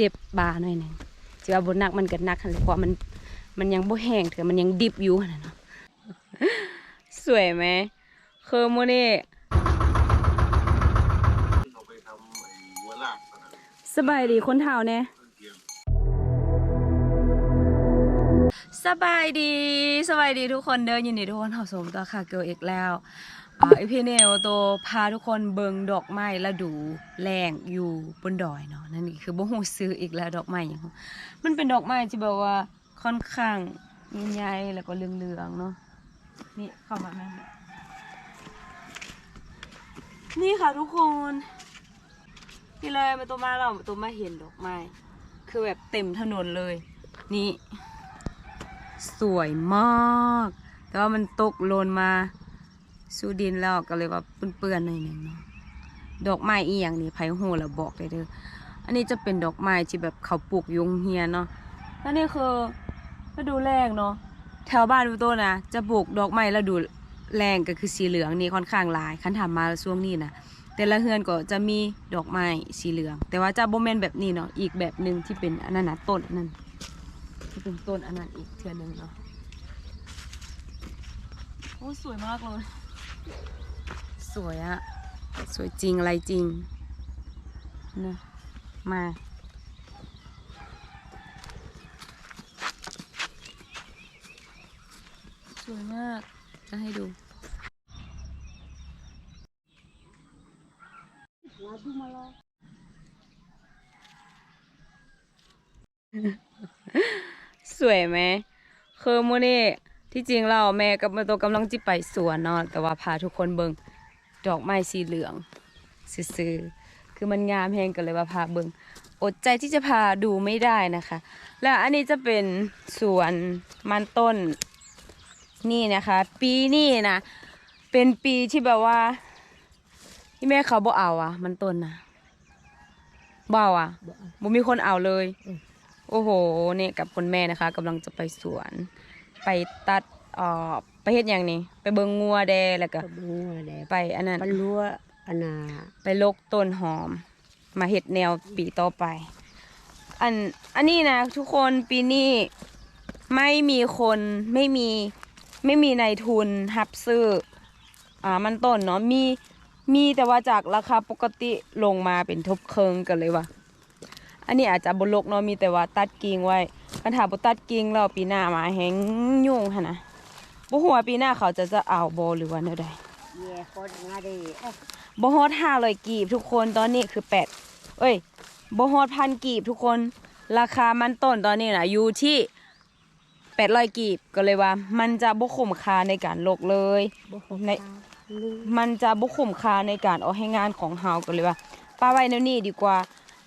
จ็บบาหน่อยหนึ่งสิว่าบ่หนักมันก็หนักหั่นและเพราะมันมันยังบ่แห้งเถอะมันยังดิบอยู่นะเนาะสวยไหมเคอมื้อนี้เราไปทำไอ้หัวลากขนนั้สบายดีคนเฒ่าแน่เตรียสบายดีสบายดีทุกคนเด้อยินดีทุกคนเข้าชมตัวค่ะเกลเอกแล้ว อีพีนี้โตพาทุกคนเบิงดอกไม้และดูแรงอยู่บนดอยเนาะนั่นนี่คือบ่ฮู้ซื้ออีกแล้วดอกไม้หยังมันเป็นดอกไม้ที่แบบว่าค่อนข้างใหญ่ๆแล้วก็เหลืองๆเนาะนี่เข้ามาแม่นี่ค่ะทุกคนนี่เลยมาตัวมาเราตัวมาเห็นดอกไม้คือแบบเต็มถนนเลย นี่ สวยมาก แต่ว่ามันตกโลนมา สู่ดินแล้วก็เลยว่าเปื้อนๆหน่อยหนึงเนาะดอกไม้อีอย่างนี้ไผ่หูแล้วบอกเลยเด้ออันนี้จะเป็นดอกไม้ที่แบบเขาปลูกยุงเฮียนเนาะแล้วนี่คือฤดูแรงเนาะแถวบ้านดูโตนะจะปลูกดอกไม้ฤดูแรงก็คือสีเหลืองนี่ค่อนข้างหลายคันถามมาช่วงนี้นะแต่ละเฮือนก็จะมีดอกไม้สีเหลือง แต่ว่าจะโบแมนแบบนี้เนาะอีกแบบหนึ่งที่เป็นอันนั้นนะต้นอันนั้นที่เป็นต้นอันนั้นอีกเทือหนึ่งเนาะโอ้สวยมากเลย สวยอะสวยจริงอะไรจริงนะมาสวยมาก จะให้ดูสวยไหมคือมื่อนี้ ที่จริงเราแม่กับมาตัวกำลังจิไปสวนเนาะแต่ว่าพาทุกคนเบิงดอกไม้สีเหลืองซื้อๆคือมันงามแหงกันเลยว่าพาเบิงอดใจที่จะพาดูไม่ได้นะคะ และอันนี้จะเป็นสวนมันต้นนี่นะคะ ปีนี้นะเป็นปีที่แบบว่า ที่แม่เขาบ่เอาอะมันต้นนะบ่เอาอะบ่มีคนเอาเลย โอ้โหเนี่ยกับคุณแม่นะคะกำลังจะไปสวน ไปตัดเอ่อไปเฮ็ดอย่างนี้ไปเบิงงัวแดแล้วก็ก็บ่งัวแหละไปอันนั้น ปันรั้วอันน่ะไปลกต้นหอม มาเฮ็ดแนวปีต่อไป อันอันนี้นะทุกคนปีนี้ไม่มีคนไม่มีไม่มีนายทุนรับซื้ออ่ามันต้นเนาะมีมีแต่ว่าจากราคาปกติลงมาเป็นทบเคิงกันเลยว่ะอันนี้อาจจะบนลกเนาะมีแต่ว่าตัดกิ่งไว้ คันถามบ่ตัดกิ่งแล้วปีหน้ามาแหงยุ่งหั่นนะบ่ฮู้ว่าปีหน้าเขาจะจะเอาบ่หรือว่าแนวใดแย่คนงาดีเอ้ยบ่ฮอด500กีบทุกคนตอนนี้คือ8เอ้ยบ่ฮอดพันกีบทุกคน ราคามันต้นตอนนี้น่ะอยู่ที่800กีบก็เลยว่า มันจะบ่คุ้มค่าในการลกเลยบ่คงในตาลืมมันจะบ่คุ้มค่าในการเอาให้งานของเฮาก็เลยว่าป้าไว้แนวนี้ดีกว่า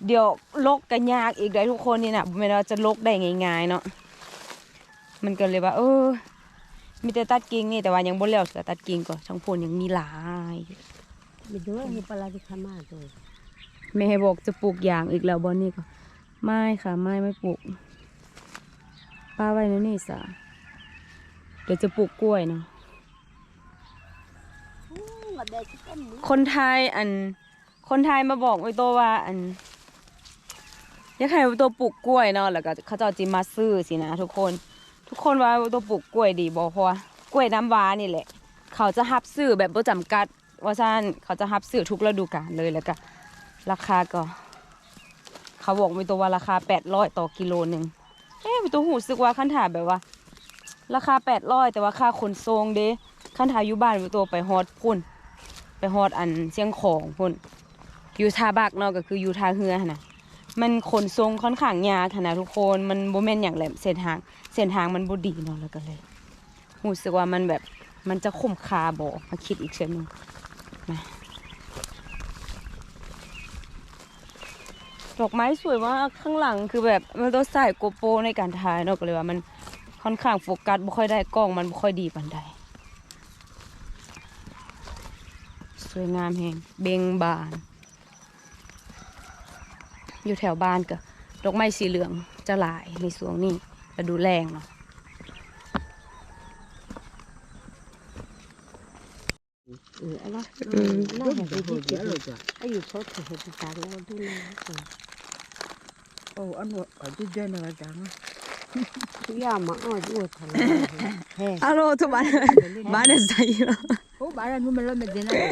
เดี๋ยวลกกันยากอีกได้ทุกคนนี่น่ะบ่แม่นว่าจะลกได้ง่ายๆเนาะมันก็เลยว่า เออ มีแต่ตัดกิ่งนี่แต่ว่ายังบ่แล้วเสือตัดกิ่งก็ทั้งพูนยังมีหลายมีด้วยมีปลาที่ขามาตัวแม่บอกจะปลูกยางอีกแล้วบอนนี่ก็ไม่ค่ะไม่ไม่ปลูกป้าไว้นะนี่สาเดี๋ยวจะปลูกกล้วยเนาะมาได้ที่ต้นนี้คนไทยอัน คนไทยมาบอกไว้ตัวว่าอันอ ยากให้ไว้ตัวปลูกกล้วยเนาะแล้วก็เขาเจะจิมาซื้อสินะทุกคน ทุกคนว่าตัวปลูกกล้วยดีบอกเพราะว่ากล้วยน้ำว้านี่แหละ เขาจะฮับซื้อแบบบ่จำกัด ว่าซั่นเขาจะฮับซื้อทุกฤดูกาลเลยแล้วก็ราคาก็ เขาบอกมีตัวว่าราคาแปดร้อยต่อกิโลหนึ่งเอ๊ะมีตัวหูสึกว่าขั้นถาแบบว่า ราคาแปดร้อยแต่ว่าค่าขนส่งเด้ขั้นถาอยู่บ้านมีตัวไปฮอดพุ่น ไปฮอดอันเชียงของพุ่นอยู่ทาบักเนาะก็คืออยู่ทาเรือนะ มันขนส่งค่อนข้างยากค่ะนะทุกคนมันโบแมนอย่างแหลมเส้นทางเส้นทางมันบ่ดีเนาะแล้วก็เลยหูสึกว่ามันแบบมันจะคุ้มค่าบ่มาคิดอีกเช่นนึงนะดอกไม้สวยมากข้างหลังคือแบบมันต้องใส่โกโปในการถ่ายเนาะก็เลยว่ามันค่อนข้างโฟกัสบ่ค่อยได้กล้องมันบ่ค่อยดีปานใดสวยงามแห่งเบงบาน อยู่แถวบ้านก็ดอกไม้สีเหลืองจะหลายในสวงนี้ฤดูแรงเนาะเอออะไรอืมน่าจะไปที่เจ็บเลยจ้ะอายุเขาถือเหตุการณ์แล้วดูแลโอ้อันว่าอันที่เดินอะไรจังทุกอย่างมาอ้อด้วยทะเลแฮ่อะโลทุบ้านบ้านใส่เนาะโอ้บ้านนู้นมันเริ่มเป็นเดินอะไร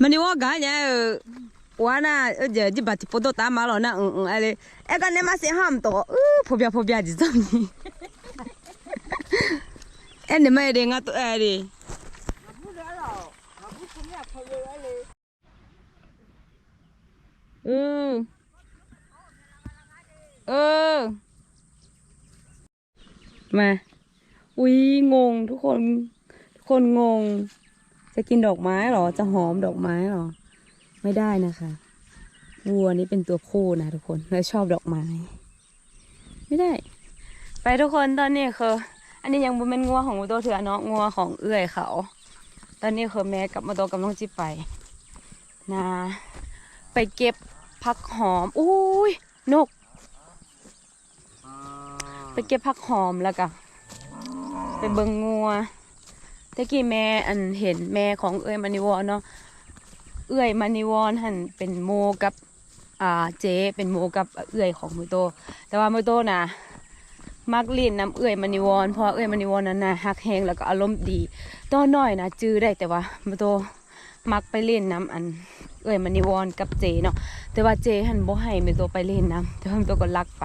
มันนี่ว่ากันเนี่ย วานาเออเดี๋ยวจิบัติปโตตามมาแล้วนะอืมอืมอะไรเอ้กันเนี่ยมาเสียห้ามตัวเออพบยาพบยาจิตรงนี้เอ็นเนี่ยไม่ได้งาตัวเอ้ดิเออเออมาอุ้ยงงทุกคน ทุกคนงง จะกินดอกไม้เหรอ จะหอมดอกไม้เหรอ ไม่ได้นะคะ วัวนี้เป็นตัวผู้นะทุกคนและชอบดอกไม้ ไม่ได้ ไปทุกคนตอนนี้คืออันนี้ยังบ่เป็นงัวของโมโตเถื่อเนาะงัวของเอื้อยเขา ตอนนี้คือแม่กับมโตกำลังจิไปนะไปเก็บผักหอมอุ้ยนก ไปเก็บผักหอมแล้วก็ไปเบิงงัวตะกี้แม่อันเห็นแม่ของเอื้อยมานิวเนาะ เอื้อยมานิวรหันเป็นโมกับอ่าเจเป็นโมกับเอื้อยของมือโต แต่ว่ามือโตนะมักเล่นน้ำเอื้อยมานิวรเพราะเอื้อยมานิวรนั้นนะฮักแหงแล้วก็อารมณ์ดีตอนน้อยนะจื้อได้แต่ว่ามือโตมักไปเล่นน้ำอันเอ้ยมันนิวรณ์กับเจเนาะแต่ว่าเจหันบ่ให้เป็นตัวไปเล่นน้ำแต่ว่าเป็นตัวก็ลักไป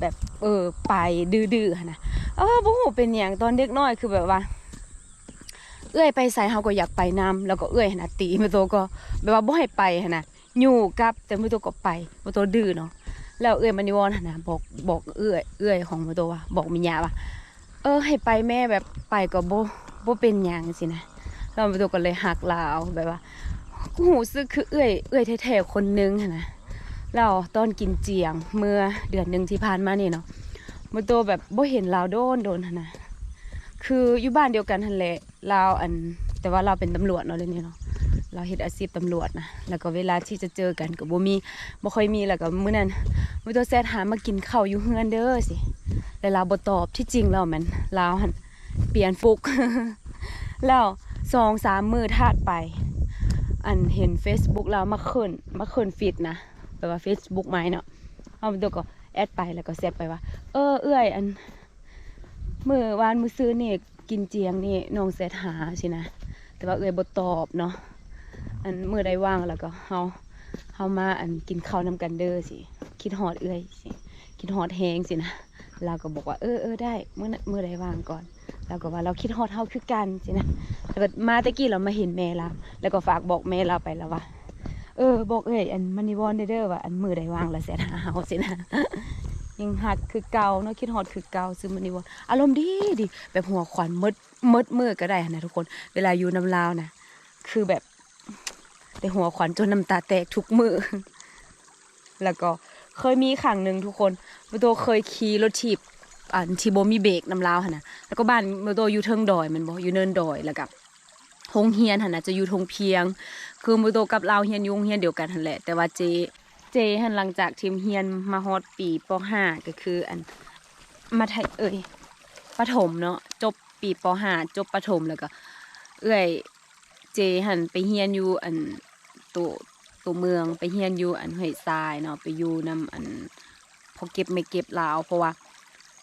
แบบเออไปดื้อๆนะเออบ่ฮู้เป็นหยังตอนเด็กน้อยคือแบบว่า เอื้อยไปใส่เฮาก็อยากไปน้ำแล้วก็เอื้อยหั้นะตีเป็นตัวก็แบบว่าบ่ให้ไปนะอยู่กับแต่เป็นตัวก็ไปเป็นตัวดื้อเนาะแล้วเอื้อยมันนิวรณ์หั้นนะบอกบอกเอื้อยเอื้อยของเป็นตัวว่าบอกมิญาว่าเออให้ไปแม่แบบไปก็บ่บ่เป็นหยังสินะแล้วเป็นตัวก็เลยหักลาวแบบว่ากูหูซึกคือเอื้อยเอื้อยแท้ๆคนนึงนะเราตอนกินเจียงเมื่อเดือนหนึ่งที่ผ่านมานี่เนาะมื่อตัวแบบบ่เห็นเราวโดนโดนนะ คืออยู่บ้านเดียวกันหันแหละเราอันแต่ว่าเราเป็นตำรวจเนาะเดี๋ยนี้เนาะเราเฮ็ดอาชีพตำรวจนะแล้วก็เวลาที่จะเจอกันก็บ่มีบ่ค่อยมีแล้วก็มื้อนั้นมื่อตัวแซดหามากินข้าวอยู่เฮือนเด้อสิแล้วเราบ่ตอบที่จริงแล้วมันเราหันเปลี่ยนฟุกแล้วสองสามมือทาดไป อันเห็น Facebook แล้วมาขึ้นมาขึ้นฟีดนะแปลว่า Facebook ไหมเนาะเอาไปดูก็แอดไปแล้วก็แซดไปว่า เออเอื้อยอัน มือวานมือซื้อนี่กินเจียงนี่น้องแซดหาสินะ แต่ว่าเอื้อยบ่ตอบเนาะอันมือได้ว่างแล้วก็เฮาเฮามาอันกินข้าวนำกันเด้อสิ คิดฮอดเอื้อยสิคิดฮอดแฮงสินะเราก็บอกว่าเออเออได้มื้อนั้นมื้อใดว่างก่อนเราก็ว่าเราคิดฮอดเฮาคือกันสินะแต่ว่ามาตะกี้เรามาเห็นแม่เราแล้วก็ฝากบอกแม่เราไปแล้วว่าเออบอกเอ้ยอันมันนิวอนเด้อว่าอันมือใดว่างแล้วแสนหาเฮาสินะ ยังหักคือเก่าเนาะคิดฮอดคือเก่าซื้อมันนิวอนอารมณ์ดีดีแบบหัวขวัญมดมดมือก็ได้นะทุกคน เวลาอยู่น้ำลาวนะคือแบบได้หัวขวัญจนน้ำตาแตกทุกมือ แล้วก็เคยมีครั้งหนึ่งทุกคนมโตเคยขี่รถถีบอันที่บ่มีเบรกน้ำลาวหนะแล้วก็บ้านมโตอยู่เทิงดอยมันบ่อยู่เนินดอยแล้วก็โรงเฮียนหันนะจะอยู่ทงเพียง คือมือโตกับเราเฮียนยุงเฮียนเดียวกันหันแหละ แต่ว่าเจ เจหันหลังจากทีมเฮียนมาฮอดปีปห้าก็คืออันมาไทยเอ่ยประถมเนาะจบปีปห้าจบประถมแล้วก็ เอ้ยเจหันไปเฮียนอยู่อันตัวตัวเมืองไปเฮียนอยู่อันห้วยทรายเนาะไปอยู่นำอันพอเก็บไม่เก็บลาวเพราะว่า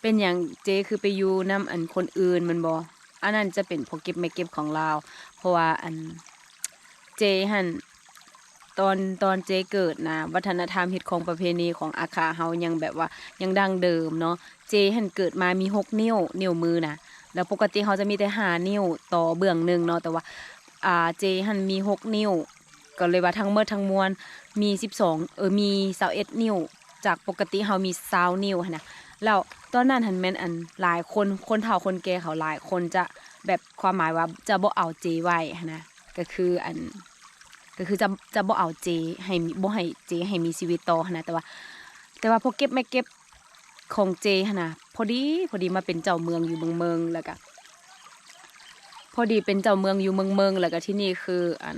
เป็นอย่างเจคือไปอยู่นำอันคนอื่นมันบออันนั้นจะเป็นพอเก็บไม่เก็บของลาว เพราะว่าอันเจหัน ตอนตอนเจเกิดนะวัฒนธรรมฮิตของประเพณีของอาคาเฮายังแบบว่ายังดังเดิมเนาะเจหันเกิดมามีหกนิ้วนิ้วมือนะแล้วปกติเขาจะมีแต่หานิ้วต่อเบื้องหนึ่งเนาะแต่ว่าอ่าเจหันมีหกนิ้ว ก็เลยว่าทั้งเมื่อทั้งมวลมีสิบสองเออมีสาวเอ็ดนิ้ว จากปกติเฮามีสาวนิ้วนะแล้วตอนนั้นหันแมนอันหลายคนคนเฒ่าคนแก่เขาหลายคนจะแบบความหมายว่าจะบ่เอาเจไว้นะก็คืออัน ก็คือจะจะบ่เอาเจให้มีบ่ให้เจให้มีชีวิตต่อนะแต่ว่า แต่ว่าพอเก็บไม่เก็บของเจนะพอดีพอดีมาเป็นเจ้าเมืองอยู่เมืองเมืองแล้วก็พอดีเป็นเจ้าเมืองอยู่เมืองเมืองแล้วก็ที่นี่คืออัน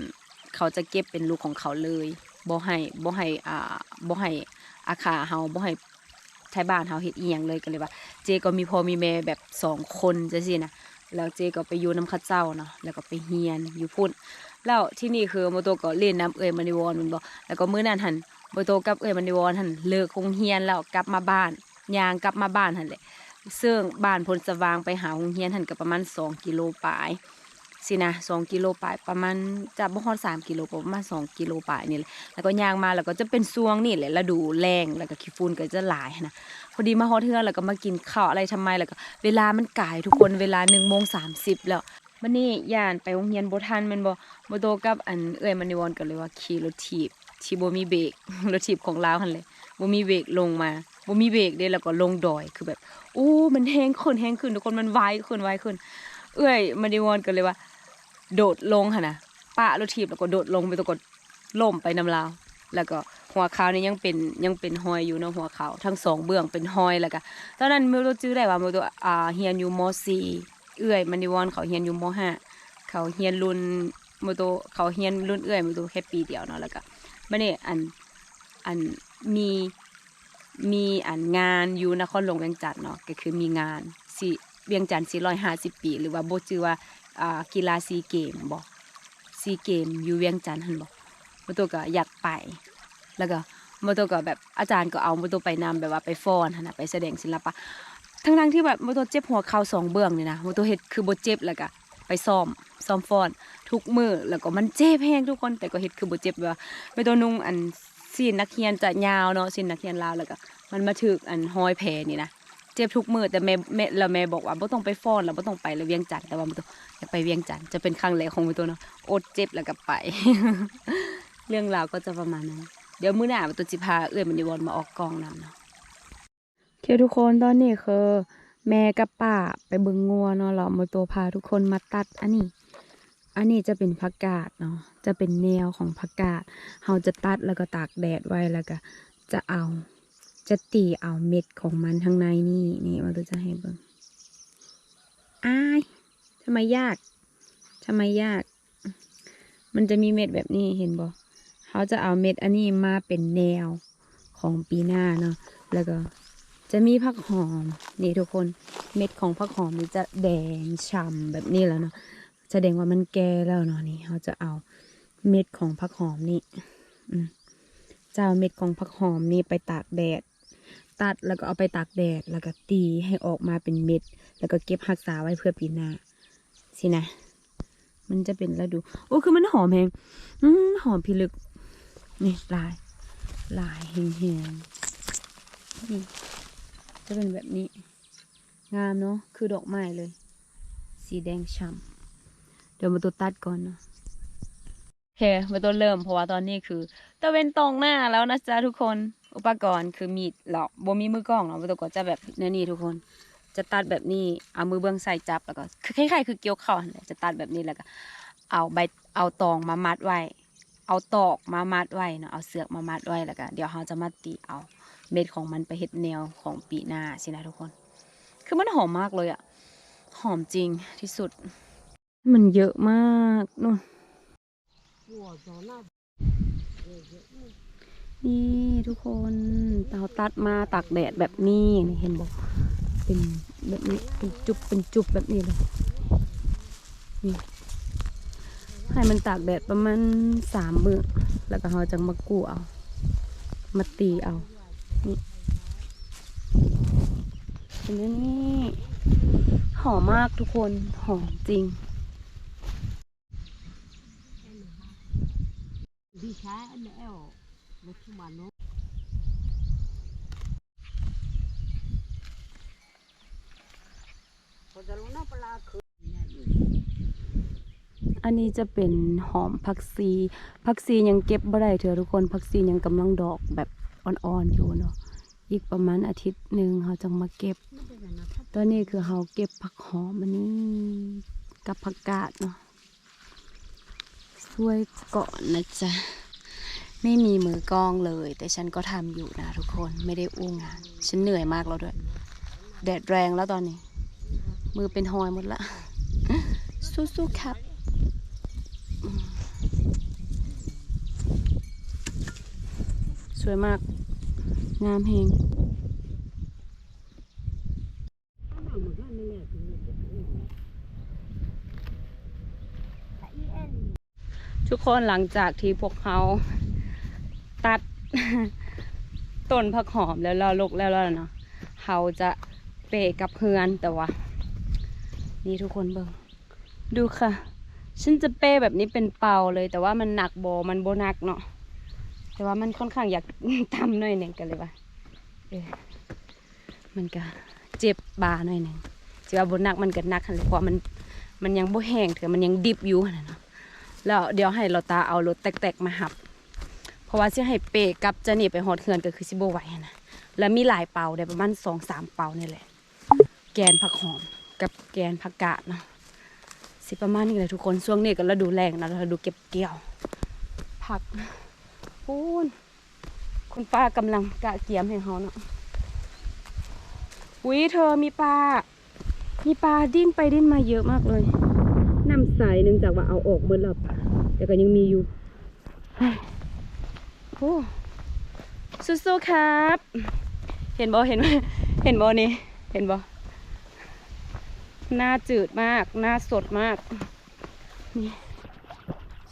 เขาจะเก็บเป็นลูกของเขาเลยบ่ให้บ่ให้อ่าบ่ให้อาคาเฮาบ่ให้ไทยบ้านเฮาเฮ็ดอีหยังเลยก็เลยว่า เจก็มีพ่อมีแม่แบบสองคนจังซี่นะแล้วเจก็ไปอยู่น้ำข้าเจ้าเนาะแล้วก็ไปเฮียนอยู่พุ่น แล้วที่นี่คือโมโตก็เล่นน้ำเอ่ยมานิวอนมันบ่แล้วก็มื้อนั้นหันโบโตกับเอ้ยมันดิวอนหันเลิกคงเฮียนแล้วกลับมาบ้านยางกลับมาบ้านหันแหละซึ่งบ้านพลสว่างไปหาโรงเฮียนหันก็ประมาณ 2 กิโลปลายสินะ2กิโลปลายประมาณจะบ่ฮอด3กิโลประมาณ2กิโลปลายนี่แหละแล้วก็ยางมาแล้วก็จะเป็นช่วงนี่แหละฤดูแล้งแล้วก็ขี้ฝุ่นก็จะหลายนะพอดีมาฮอดเทือแล้วก็มากินข้าวอะไรทำไมแล้วก็เวลามันกายทุกคนเวลา1โมง30แล้ว มันนี่ย่านไปโรงเรียนบ่ทันแม่นบ่บ่โตกับอันเอ้ยมันดิวอนก็เลยว่าขี่รถถีบที่บ่มีเบรกรถถีบของลาวหั่นเลยบ่มีเบรกลงมาบ่มีเบรกเด้แล้วก็ลงดอยคือแบบอู้มันแห้งขึ้นแห้งขึ้นทุกคนมันไวขึ้นไวขึ้น เอ้ยมันไดีวอนกันเลยว่า โดดลงหั่นน่ะปะรถถีบแล้วก็โดดลงไปตะกดล่มไปน้ำลาวแล้วก็หัวขาวนี่ยังเป็นยังเป็นหอยอยู่เนาะหัวขาวทั้งสองเบื้องเป็นหอยแล้วก็ตอนนั้นไม่รู้จื้อได้ว่าไม่รู้อ่าเฮียนอยู่ม .4 เอื้อยมันดีวอนเขาเฮียนอยู่ม .5 เขาเฮียนรุ่นโมโตเขาเฮียนรุ่นเอื้อยโมโตแค่ปีเดียวเนาะแล้วก็มื่อนี้อันอันมีมีอันงานอยู่นครหลวงเวียงจันทน์เนาะก็คือมีงานสิเวียงจันทน์450ปี หรือว่าโบชื่อว่าอ่ากีฬาซีเกมบ่ซีเกมอยู่เวียงจันทน์หันบ่โมโตก็อยากไป แล้วก็โมโตก็แบบอาจารย์ก็เอาโมโตไปนำแบบว่าไปฟ้อนหันะไปแสดงศิลปะ ทั้งทั้งที่แบบโมโตเจ็บหัวเข่าสองเบื้องนี่นะโมโตเฮ็ดคือบ่เจ็บแล้วก็ไปซ้อมซ้อมฟ้อนทุกมือแล้วก็มันเจ็บแห้งทุกคนแต่ก็เฮ็ดคือบ่เจ็บแบบว่าไม่ต้องนุ่งอันสีนนักเรียนจะยาวเนาะสีนนักเรียนลาวแล้วก็มันมาถึกอันห้อยแผลนี่นะเจ็บทุกมือแต่แม่แม่แล้วแม่บอกว่าบ่ต้องไปฟ้อนแล้วบ่ต้องไปเลยเวียงจันทน์แต่ว่าบ่ต้องอยากไปเวียงจันทน์จะเป็นครั้งแรกของมันตัวเนาะอดเจ็บแล้วก็ไป เรื่องราวก็จะประมาณนั้น เดี๋ยวมื้อหน้ามันตัวสิพาเอื้อยมันดีวนมาออกกองนำเนาะ โอเคทุกคนตอนนี้คือแม่กับป้าไปเบิ่งงัวเนาะเรามาตัวพาทุกคนมาตัดอันนี้ อันนี้จะเป็นผักกาดเนาะจะเป็นแนวของผักกาดเราจะตัดแล้วก็ตากแดดไว้แล้วก็ จะเอาจะตีเอาเม็ดของมันข้างในนี่นี่มันจะให้เบิ่งอ้ายทำไมยากทำไมยาก มันจะมีเม็ดแบบนี้เห็นบ่เขาจะเอาเม็ดอันนี้มาเป็นแนวของปีหน้าเนาะแล้วก็ จะมีผักหอม นี่ทุกคนเม็ดของผักหอมนี่จะแดงฉ่ำแบบนี้แล้วเนาะแสดงว่ามันแก่แล้วเนาะนี่เขาจะเอาเม็ดของผักหอมนี่จะเอาเม็ดของผักหอมนี่ไปตากแดด ตัดแล้วก็เอาไปตากแดด แล้วก็ตีให้ออกมาเป็นเม็ด แล้วก็เก็บรักษาไว้เพื่อปีหน้าสินะ มันจะเป็นแล้วดู โอ้คือมันหอมแฮงอืมหอมพิลึกนี่ลาย ลายแหงๆนี่ จะเป็นแบบนี้ งามเนาะคือดอกไม้เลย สีแดงฉ่ำเดี๋ยวมาตัวตัดก่อนเนาะโอเคมาตัวเริ่มเพราะว่าตอนนี้คือตะเวนตรงหน้าแล้วนะจ๊ะทุกคนอุปกรณ์คือมีดหรอกบ่มีมือกล้องเนาะมาตัวก็จะแบบนี่นี่ทุกคนจะตัดแบบนี้เอามือเบื้องใส่จับแล้วก็คือคล้ายๆคือเกี่ยวข้าวจะตัดแบบนี้แล้วก็เอาใบเอาตองมามัดไว้ เอาตอกมามัดไว้เนาะเอาเสือกมามัดไว้แล้วก็เดี๋ยวเราจะมาตีเอา เม็ดของมันไปเฮ็ดแนวของปีหน้าสินะทุกคน คือมันหอมมากเลยอะหอมจริงที่สุด มันเยอะมากนู่นนี่ทุกคนเราตัดมาตากแดดแบบนี้นี่เห็นบอกเป็นแบบนี้เป็นจุบเป็นจุบแบบนี้เลยนี่ให้มันตากแดดประมาณสามมื้อแล้วก็เราจะมากู้เอา มาตีเอา นี่เป็นอย่างนี้หอมมากทุกคนหอมจริงดีใช้อันนี้เอวรถชุมานุพอจะลงน้ำปลาคืออันนี้จะเป็นหอมผักซีผักซียังเก็บบ่ได้เถอะทุกคนผักซียังกำลังดอกแบบ อ่อนๆอยู่เนาะอีกประมาณอาทิตย์หนึ่งเขาจะมาเก็บ ตอนนี้คือเขาเก็บผักหอมอันนี้กับผักกาดเนาะช่วยก่อนนะจ๊ะไม่มีมือกล้องเลย แต่ฉันก็ทำอยู่นะทุกคนไม่ได้อู้งาน ฉันเหนื่อยมากแล้วด้วย แดดแรงแล้วตอนนี้ มือเป็นหอยหมดละ สู้ๆครับ สวยมาก งามเฮงทุกคนหลังจากที่พวกเขาตัดต้นผักหอมแล้วเราลกแล้วแล้วเนาะเขาจะเปะกับเพื่อนแต่ว่า นี่ทุกคนเบิงดูค่ะ ฉันจะเป้แบบนี้เป็นเป่าเลย แต่ว่ามันหนักโบมันโบนักเนาะ แต่ว่ามันค่อนข้างอยากทำหน่อยหนึ่งกันเลยว่าเออมันก็เจ็บบาหน่อยหนึ่งจะว่าบหนักมันก็นักหันเลยเพราะมันมันยังโบแห้งเถอะมันยังดิบอยู่นะเนาะแล้วเดี๋ยวให้เราตาเอารถแตกๆมาหับ เพราะว่าจะให้เปกับจะหนีไปหอดเขื่อนก็คือสิโบไหวหั้นนะแล้วมีหลายเป่าได้ประมาณสองสามเป่านี่แหละ แกนผักหอมกับแกนผักกาดเนาะสิประมาณนี้เลยทุกคนช่วงนี้ก็ฤดูแรงนะฤดูเก็บเกี่ยวผัก พูนคุณป้ากำลังกะเกียมให้เขาเนาะอุ้ยเธอมีปลา มีปลาดิ้นไปดิ้นมาเยอะมากเลยน้ำใสเนื่องจากว่าเอาออกเมื่อแล้วแต่ก็ยังมีอยู่เฮ้ยโอ้สู้ๆครับ เห็นบ่เห็นเห็นบ่นี่ เห็นบ่หน้าจืดมาก หน้าสดมาก นี่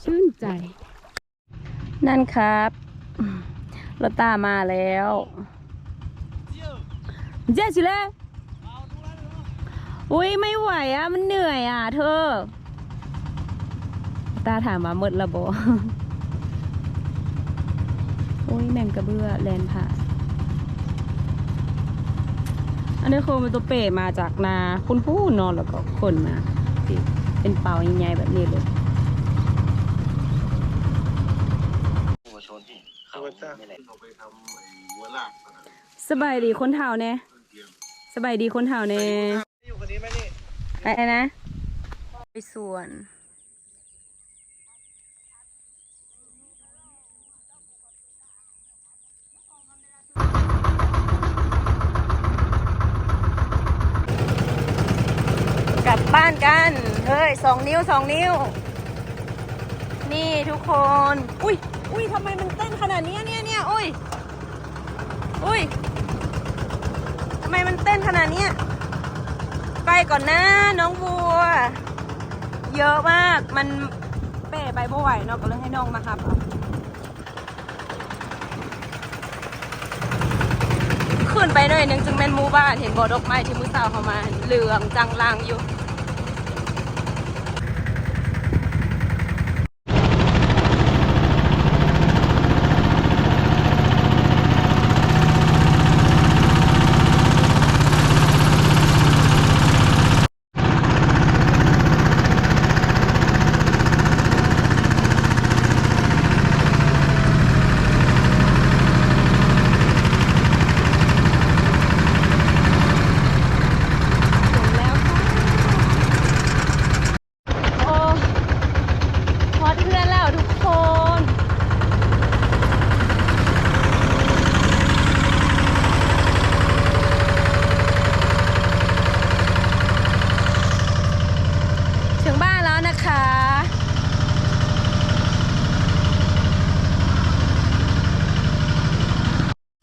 ชื่นใจ นั่นครับรถตามาแล้วเจ๊สิเลยอุ้ยไม่ไหวอะ มันเหนื่อยอะ เธอ ตาถามว่าหมดระบอุ้ยแมงกระเบื้อแลนผ่าอันนี้คือมันตัวเป๋มาจากนาคุณผู้นอนแล้วก็คนมาเป็นเป่าใหญ่ๆแบบนี้เลย หัวชน ที่เขาจะเอาไปทำไอ้หัวลากขนาดนั้นสบายดีคนเท่าเนี่ยเทียมสบายดีคนเท่าเนี่ยอยู่คนนี้ไหมนี่ไอ้นะ ไปสวนกลับบ้านกัน เฮ้ยสองนิ้วสองนิ้ว นี่ทุกคน อุ้ย อุ้ยทำไมมันเต้นขนาดนี้เนี่ยเนี่ยอุ้ย อุ้ยทำไมมันเต้นขนาดนี้ไปก่อนนะน้องบัว เยอะมาก มันเป้ไปบ่ไหวเนาะก็เลยให้น้องมาครับขึ้นไปหน่อยนึงจึงเป็นหมู่บ้านเห็นบ่อดอกไม้ที่มือสาวเขามาเหลืองจังลางอยู่ ถึงแล้วค่ะโอ้พอดเพื่อนแล้วทุกคน ถึงบ้านแล้วนะคะ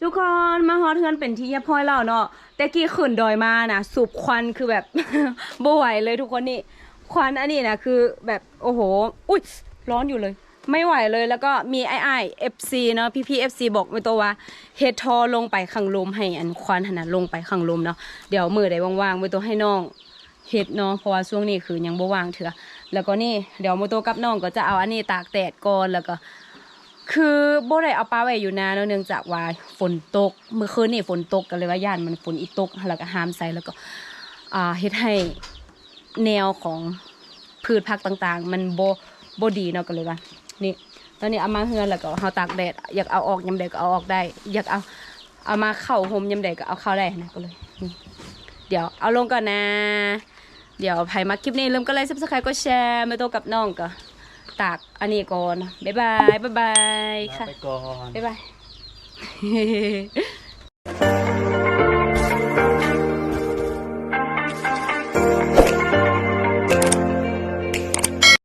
ทุกคนมาฮอตเทือนเป็นที่เรียบร้อยแล้วเนาะแต่กี้ขึ้นดอยมานะสูบควันคือแบบ บ่ไหวเลยทุกคนนี่ควันอันนี้นะคือแบบโอ้โห อุ้ยร้อนอยู่เลย ไม่ไหวเลยแล้วก็มีไอไอเอฟซีเนาะพี่พี่เอฟซีบอกไว้ตัวว่าเฮดทอลงไปขังลมให้อันควันขนาดลงไปขังลมเนาะเดี๋ยวมือใดว่างๆไว้ตัวให้น้องเฮ็ดเนาะเพราะว่าช่วงนี้คือยังบ่ว่างเถื่อแล้วก็นี่เดี๋ยวโมโตกับน้องก็จะเอาอันนี้ตากแดดก่อนแล้วก็ คือโบได้เอาปลาไว้อยู่นานเนอะเนื่องจากว่าฝนตก เมื่อคืนนี่ฝนตกกันเลยว่าย่านมันฝนอีตกแล้วก็ห้ามใส่แล้วก็อ่าเฮ็ดให้แนวของพืชผักต่างๆ มันโบโบ่ดีเนาะก็เลยว่านี่ตอนนี้เอามาเฮือนแล้วก็เฮาตากแดดอยากเอาออกยามใดก็เอาออกได้ อยากเอาเอามาเข้าห่มยามใดก็เอาเข้าได้นะก็เลยนี่เดี๋ยวเอาลงก่อนนะ เดี๋ยวใครมาคลิปนี้ลืมก็ไลค์ Subscribe ก็แชร์ม่โตวกับน้องก็ ตากอันนี้ก่อน บ๊ายบาย บ๊ายบายค่ะ ไปก่อน บ๊ายบาย